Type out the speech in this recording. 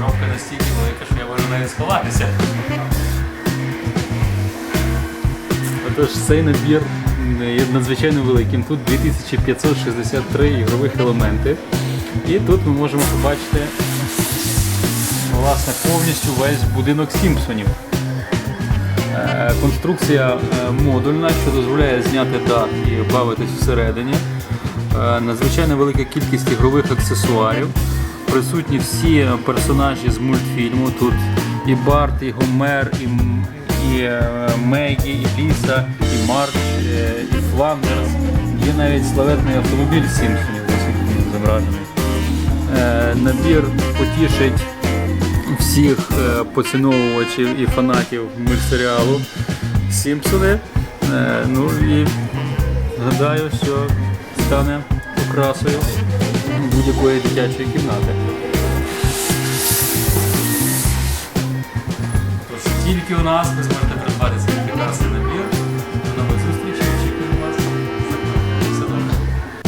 велика, що я можу навіть сховатися. Отож, цей набір є надзвичайно великим. Тут 2563 ігрових елементи. І тут ми можемо побачити власне, повністю весь будинок Сімпсонів. Е, Конструкція е, модульна, що дозволяє зняти дах і бавитись всередині. Е, Надзвичайно велика кількість ігрових аксесуарів. Присутні всі персонажі з мультфільму. Тут і Барт, і Гомер, і, і е, Мегі, і Ліса, і Марч, е, і Фландерс. Є навіть славетний автомобіль Сімпсонів зображений. Е, Набір потішить всіх поціновувачів і фанатів мультсеріалу Сімпсони. Ну і гадаю, що стане окрасою будь-якої дитячої кімнати. Тож тільки у нас ви зможете придбати цей прекрасний